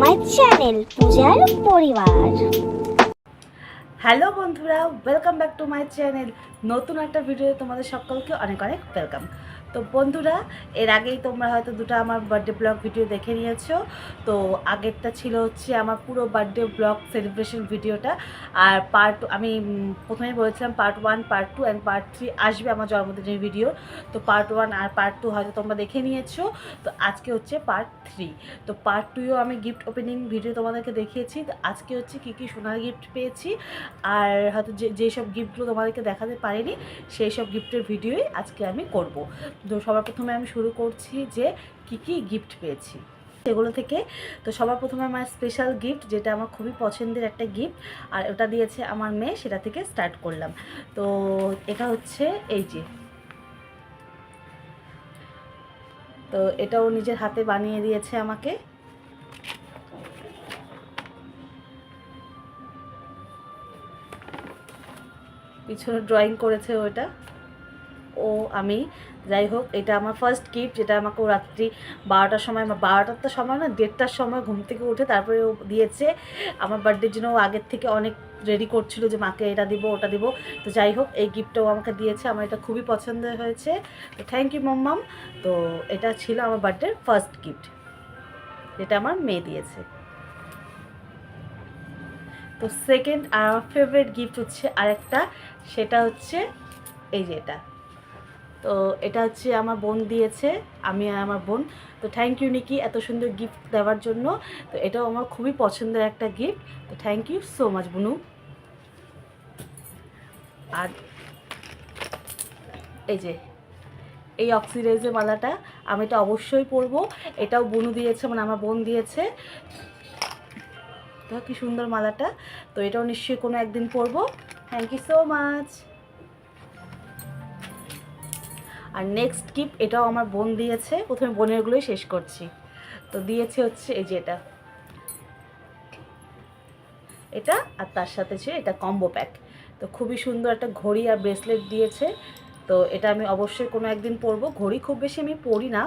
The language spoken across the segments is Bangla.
মাই চ্যানেল পরিবার হ্যালো বন্ধুরা welcome back to my channel নতুন একটা ভিডিও তোমাদের সকলকে অনেক অনেক ওয়েলকাম তো বন্ধুরা, এর আগেই তোমরা হয়তো দুটো আমার বার্থডে ব্লগ ভিডিও দেখে নিয়েছো। তো আগেরটা ছিল হচ্ছে আমার পুরো বার্থডে ব্লগ সেলিব্রেশন ভিডিওটা আর পার্ট আমি প্রথমেই বলেছিলাম part one part two and part three আসবে আমার জন্মদিনের ভিডিও তো পার্ট ওয়ান আর পার্ট টু হয়তো তোমরা দেখে নিয়েছো। তো আজকে হচ্ছে পার্ট থ্রি তো পার্ট টুও আমি গিফট ওপেনিং ভিডিও তোমাদেরকে দেখিয়েছি। তো আজকে হচ্ছে কী কী সোনার গিফট পেয়েছি। আর হয়তো যে, যেসব গিফটগুলো তোমাদেরকে দেখাতে পারিনি সেই সব গিফটের ভিডিওই আজকে আমি করব। তো সবার প্রথমে আমি শুরু করছি যে কি কি গিফট পেয়েছি। সেগুলো থেকে তো সবার প্রথমে আমার স্পেশাল গিফট যেটা আমার খুবই পছন্দের একটা গিফট আর ওটা দিয়েছে আমার মেয়ে, সেটা থেকে স্টার্ট করলাম। তো এটা হচ্ছে এই যে। তো এটাও নিজের হাতে বানিয়ে দিয়েছে আমাকে। পিছনে ড্রয়িং করেছে ওটা ও আমি। যাই হোক এটা আমার ফার্স্ট গিফট যেটা আমাকে রাত্রি বারোটার সময়, বা বারোটার তো সময় না, দেড়টার সময় ঘুম থেকে উঠে তারপরে ও দিয়েছে। আমার বার্থডের জন্য ও আগের থেকে অনেক রেডি করছিল যে মাকে এটা দিব, ওটা দিব। তো যাই হোক এই গিফটটাও আমাকে দিয়েছে, আমার এটা খুবই পছন্দ হয়েছে। তো থ্যাংক ইউ মাম্মাম। তো এটা ছিল আমার বার্থডের ফার্স্ট গিফট যেটা আমার মেয়ে দিয়েছে। তো সেকেন্ড আর আমার ফেভারিট গিফট হচ্ছে আরেকটা, সেটা হচ্ছে এই যে এটা। তো এটা হচ্ছে আমার বোন দিয়েছে, আমি আর আমার বোন। তো থ্যাংক ইউ নিকি এত সুন্দর গিফট দেওয়ার জন্য। তো এটাও আমার খুবই পছন্দের একটা গিফট তো থ্যাংক ইউ সো মাচ বুনু। আর এই যে, এই অক্সিডাইজের মালাটা আমি এটা অবশ্যই পরবো। এটাও বুনু দিয়েছে মানে আমার বোন দিয়েছে। তো কি সুন্দর মালাটা। তো এটাও নিশ্চয়ই কোনো একদিন পরবো। থ্যাংক ইউ সো মাচ আর নেক্সট গিফট এটাও আমার বোন দিয়েছে। প্রথমে বোনেরগুলোই শেষ করছি। তো দিয়েছে হচ্ছে এই যে এটা। এটা আর তার সাথে ছিল এটা কম্বো প্যাক তো খুবই সুন্দর একটা ঘড়ি আর ব্রেসলেট দিয়েছে। তো এটা আমি অবশ্যই কোনো একদিন পরবো। ঘড়ি খুব বেশি আমি পরি না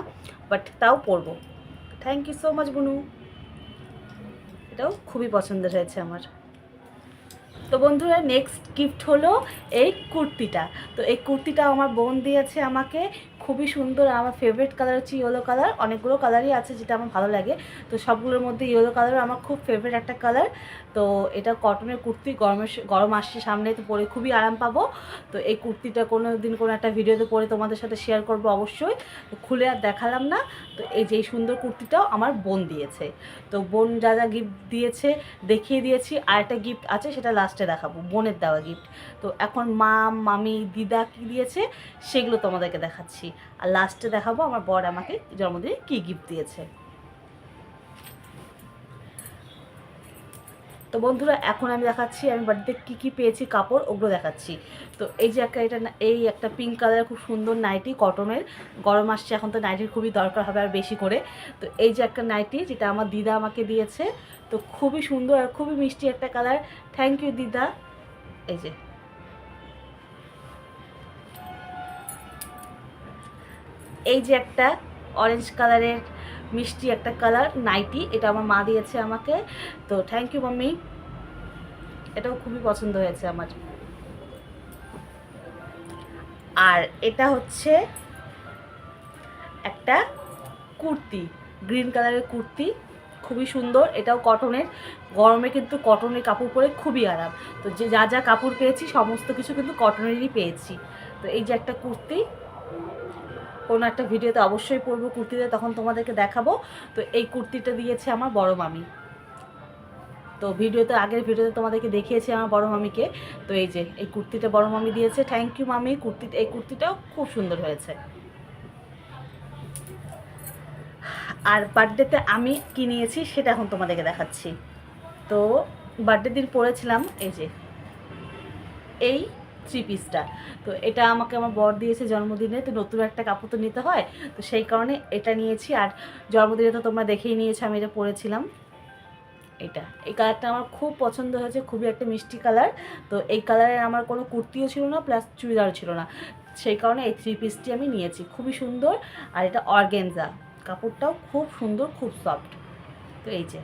বাট তাও পরবো। থ্যাংক ইউ সো মাচ বুনু। এটাও খুবই পছন্দের হয়েছে আমার। তো বন্ধুরা নেক্সট গিফট হলো এই কুর্তিটা। তো এই কুর্তিটা আমার বোন দিয়েছে আমাকে। খুবই সুন্দর। আমার ফেভারিট কালার হচ্ছে ইয়েলো কালার অনেকগুলো কালারই আছে যেটা আমার ভালো লাগে। তো সবগুলোর মধ্যে ইয়েলো কালার আমার খুব ফেভারিট একটা কালার তো এটা কটনের কুর্তি গরমের গরম আসছে সামনে, তো পরে খুবই আরাম পাবো। তো এই কুর্তিটা কোনো দিন কোনো একটা ভিডিওতে পরে তোমাদের সাথে শেয়ার করব অবশ্যই। খুলে আর দেখালাম না। তো এই যে সুন্দর কুর্তিটাও আমার বোন দিয়েছে। তো বোন যা যা গিফট দিয়েছে, দেখিয়ে দিয়েছি। আর একটা গিফট আছে, সেটা লাস্টে দেখাবো। বোনের দেওয়া গিফট তো এখন মা, মামি, দিদা কী দিয়েছে, সেগুলো তোমাদেরকে দেখাচ্ছি। আর লাস্টে দেখাবো আমার বর আমাকে জন্মদিনে কী গিফট দিয়েছে। তো বন্ধুরা, এখন আমি দেখাচ্ছি, আমি বাড়িতে কী কী পেয়েছি, কাপড়, ওগুলো দেখাচ্ছি। তো এই যে একটা, এটা এই একটা পিঙ্ক কালারের খুব সুন্দর নাইটি কটনের গরম আসছে, এখন তো নাইটির খুবই দরকার হবে আর বেশি করে। তো এই যে একটা নাইটি যেটা আমার দিদা আমাকে দিয়েছে। তো খুবই সুন্দর আর খুবই মিষ্টি একটা কালার থ্যাংক ইউ দিদা। এই যে। এই যে একটা অরেঞ্জ কালারের মিষ্টি একটা কালার নাইটি এটা আমার মা দিয়েছে আমাকে। তো থ্যাংক ইউ মাম্মি এটাও খুবই পছন্দ হয়েছে আমার। আর এটা হচ্ছে একটা কুর্তি গ্রিন কালারের কুর্তি। খুবই সুন্দর, এটাও কটনের গরমে কিন্তু কটনের কাপড় পরে খুবই আরাম। তো যে যা যা কাপড় পেয়েছি, সমস্ত কিছু কিন্তু কটনেরই পেয়েছি। তো এই যে একটা কুর্তি কোনো একটা ভিডিওতে অবশ্যই পরবো কুর্তিতে, তখন তোমাদেরকে দেখাবো। তো এই কুর্তিটা দিয়েছে আমার বড় মামি। তো ভিডিওতে, আগের ভিডিওতে তোমাদেরকে দেখিয়েছি আমার বড় মামিকে। তো এই যে, এই কুর্তিটা বড় মামি দিয়েছে। থ্যাংক ইউ মামি। কুর্তি, এই কুর্তিটাও খুব সুন্দর হয়েছে। আর বার্থডেতে আমি কি নিয়েছি, সেটা এখন তোমাদেরকে দেখাচ্ছি। তো বার্থডে দিন পরেছিলাম এই যে, এই থ্রি পিসটা তো এটা আমাকে আমার বর দিয়েছে জন্মদিনে, তো নতুন একটা কাপড় তো নিতে হয়, তো সেই কারণে এটা নিয়েছি। আর জন্মদিনে তো তোমরা দেখেই নিয়েছো, আমি এটা পরেছিলাম। এটা, এই কালারটা আমার খুব পছন্দ হয়েছে, খুবই একটা মিষ্টি কালার। তো এই কালারের আমার কোনো কুর্তিও ছিল না, প্লাস চুড়িদারও ছিল না। সেই কারণে এই থ্রি পিসটি আমি নিয়েছি, খুবই সুন্দর। আর এটা অর্গেনজা, কাপড়টাও খুব সুন্দর, খুব সফট তো এই যে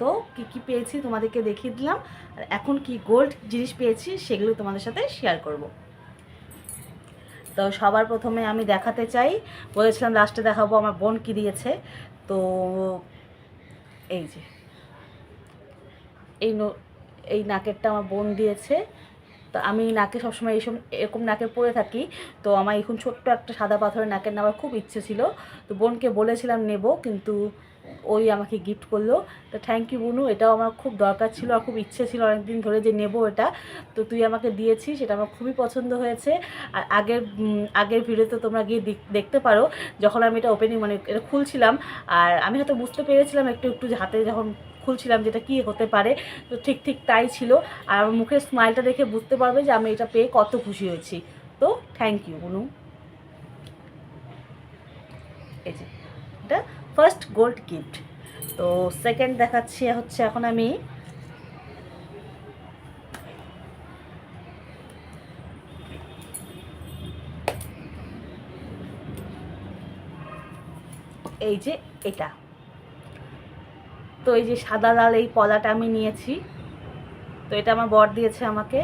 তো কি কি পেয়েছি তোমাদেরকে দেখিয়ে দিলাম। আর এখন কি গোল্ড জিনিস পেয়েছি সেগুলো তোমাদের সাথে শেয়ার করব। তো সবার প্রথমে আমি দেখাতে চাই। বলেছিলাম লাস্টে দেখাবো, আমার বোন কি দিয়েছে। তো এই যে, এই এই নাকেরটা আমার বোন দিয়েছে। তো আমি নাকে সবসময় এইসব এরকম নাকের পরে থাকি। তো আমার এখন ছোট্ট একটা সাদা পাথরের নাকের নেওয়ার খুব ইচ্ছে ছিল। তো বোনকে বলেছিলাম নেব, কিন্তু ওই আমাকে গিফট করল। তো থ্যাংক ইউ বুনু। এটাও আমার খুব দরকার ছিল আর খুব ইচ্ছে ছিল অনেকদিন ধরে যে নেব এটা। তো তুই আমাকে দিয়েছিস, সেটা আমার খুবই পছন্দ হয়েছে। আর আগের আগের ভিডিওতে তোমরা গিয়ে দেখ- দেখতে পারো, যখন আমি এটা ওপেনিং মানে এটা খুলছিলাম। আর আমি হয়তো বুঝতে পেরেছিলাম একটু একটু হাতে যখন খুলছিলাম যেটা কি হতে পারে। তো ঠিক ঠিক তাই ছিল। আর আমার মুখের স্মাইলটা দেখে বুঝতে পারবে যে আমি এটা পেয়ে কত খুশি হয়েছি। তো থ্যাংক ইউ বুনু। এই যে, এটা ফার্স্ট গোল্ড গিফট। তো সেকেন্ড দেখাচ্ছি, হচ্ছে এখন আমি এই যে এটা। তো এই যে সাদা লাল এই পলাটা আমি নিয়েছি। তো এটা আমার বর দিয়েছে আমাকে।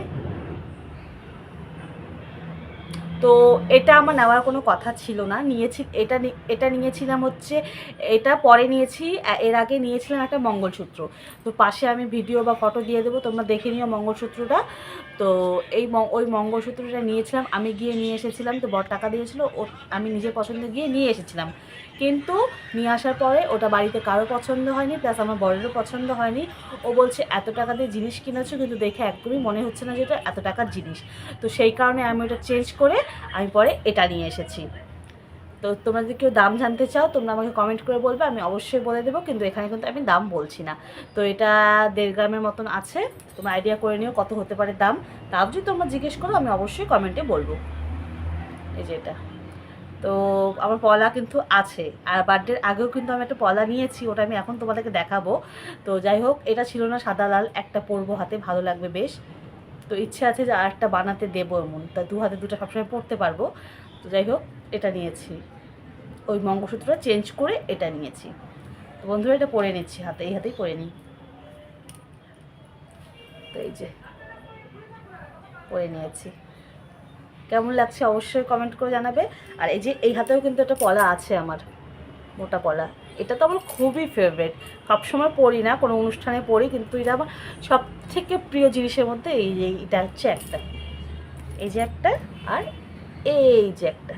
তো এটা আমার নেওয়ার কোনো কথা ছিল না। নিয়েছি, এটা এটা নিয়েছিলাম হচ্ছে, এটা পরে নিয়েছি এর আগে নিয়েছিলাম একটা মঙ্গলসূত্র। তো পাশে আমি ভিডিও বা ফটো দিয়ে দেবো, তোমরা দেখে নিও মঙ্গলসূত্রটা। তো এই ওই মঙ্গলসূত্রটা নিয়েছিলাম, আমি গিয়ে নিয়ে এসেছিলাম, তো বড় টাকা দিয়েছিলো, ও, আমি নিজের পছন্দে গিয়ে নিয়ে এসেছিলাম। কিন্তু নিয়ে আসার পরে ওটা বাড়িতে কারও পছন্দ হয়নি প্লাস আমার বরেরও পছন্দ হয়নি। ও বলছে, এত টাকা দিয়ে জিনিস কিনেছো? কিন্তু দেখে একদমই মনে হচ্ছে না যে এটা এত টাকার জিনিস। তো সেই কারণে আমি ওটা চেঞ্জ করে আমি পরে এটা নিয়ে এসেছি। তো তোমরা যদি কেউ দাম জানতে চাও, তোমরা আমাকে কমেন্ট করে বলবে, আমি অবশ্যই বলে দেবো, কিন্তু এখানে কিন্তু আমি দাম বলছি না। তো এটা দেড় গ্রামের মতন আছে, তোমরা আইডিয়া করে নিও কত হতে পারে দাম। তাও যদি তোমরা জিজ্ঞেস করো, আমি অবশ্যই কমেন্টে বলব। এই যে এটা। তো আমার পলা কিন্তু আছে। আর বার্থডের আগেও কিন্তু আমি একটা পলা নিয়েছি, ওটা আমি এখন তোমাদেরকে দেখাবো। তো যাই হোক, এটা ছিল না সাদা লাল, একটা পরবো হাতে, ভালো লাগবে বেশ। তো ইচ্ছে আছে যে আরেকটা বানাতে দেবো এমন, তা দু হাতে দুটো সবসময় পরতে পারব। তো যাই হোক, এটা নিয়েছি। ওই মঙ্গলসূত্রটা চেঞ্জ করে এটা নিয়েছি। তো বন্ধুরা, এটা পরে নিচ্ছি হাতে, এই হাতেই পরে নিই। তো এই যে, পরে নিয়েছি। কেমন লাগছে অবশ্যই কমেন্ট করে জানাবে। আর এই যে এই হাতেও কিন্তু একটা পলা আছে আমার, মোটা পলা। এটা তো আমার খুবই ফেভারেট সবসময় পড়ি না, কোনো অনুষ্ঠানে পড়ি কিন্তু এটা আমার সব থেকে প্রিয় জিনিসের মধ্যে এই যে এটা হচ্ছে একটা। এই যে একটা আর এই যে একটা।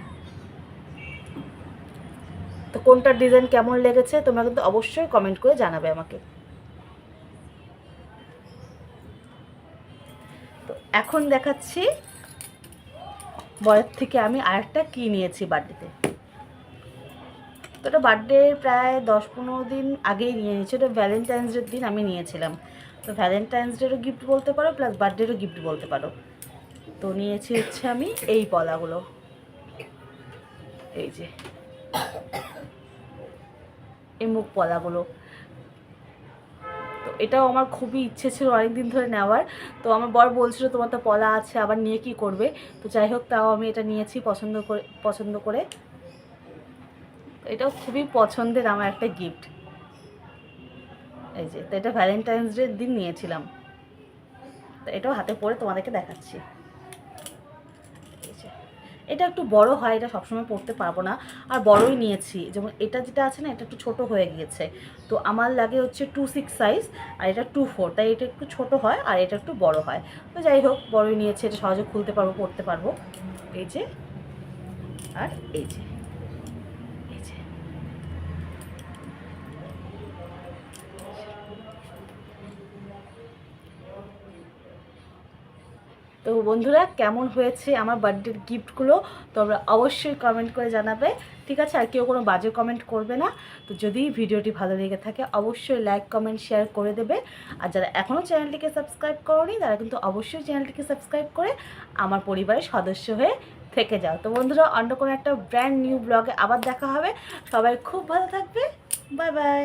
তো কোনটার ডিজাইন কেমন লেগেছে, তোমরা কিন্তু অবশ্যই কমেন্ট করে জানাবে আমাকে। তো এখন দেখাচ্ছি বরের থেকে আমি আরেকটা কি নিয়েছি বার্থডেতে? তো ওটা বার্থডে প্রায় দশ পনেরো দিন আগেই নিয়ে নিয়েছি। ওটা ভ্যালেন্টাইন্স ডের দিন আমি নিয়েছিলাম। তো ভ্যালেন্টাইন্স ডেরও গিফট বলতে পারো প্লাস বার্থডেরও গিফট বলতে পারো। তো নিয়েছি হচ্ছে আমি এই পলাগুলো। এই যে। এই মুখ পলাগুলো। তো এটাও আমার খুবই ইচ্ছে ছিল অনেকদিন ধরে নেওয়ার। তো আমার বর বলছিল, তোমার তো পলা আছে, আবার নিয়ে কি করবে? তো যাই হোক, তাও আমি এটা নিয়েছি পছন্দ করে পছন্দ করে। এটাও খুবই পছন্দের আমার একটা গিফট এই যে, তো এটা ভ্যালেন্টাইন্স ডের দিন নিয়েছিলাম। তো এটাও হাতে পরে তোমাদেরকে দেখাচ্ছি। এটা একটু বড় হয়, এটা সবসময় পড়তে পারব না। আর বড়ই নিয়েছি, যেমন এটা যেটা আছে না, এটা একটু ছোট হয়ে গিয়েছে। তো আমার লাগে হচ্ছে টু সিক্স সাইজ আর এটা টু ফোর তাই এটা একটু ছোট হয়, আর এটা একটু বড় হয়। তো যাই হোক, বড়ই নিয়েছে, এটা সহজে খুলতে পারব, পড়তে পারব। এই যে, আর এই যে এই যে তো বন্ধুরা, কেমন হয়েছে আমার বার্থডের গিফটগুলো তোমরা অবশ্যই কমেন্ট করে জানাবে, ঠিক আছে? আর কেউ কোনো বাজে কমেন্ট করবে না। তো যদি ভিডিওটি ভালো লেগে থাকে, অবশ্যই লাইক কমেন্ট শেয়ার করে দেবে। আর যারা এখনও চ্যানেলটিকে সাবস্ক্রাইব করনি, তারা কিন্তু অবশ্যই চ্যানেলটিকে সাবস্ক্রাইব করে আমার পরিবারের সদস্য হয়ে থেকে যাও। তো বন্ধুরা অন্য কোনো একটা ব্র্যান্ড নিউ ব্লগে আবার দেখা হবে। সবাই খুব ভালো থাকবে। Bye bye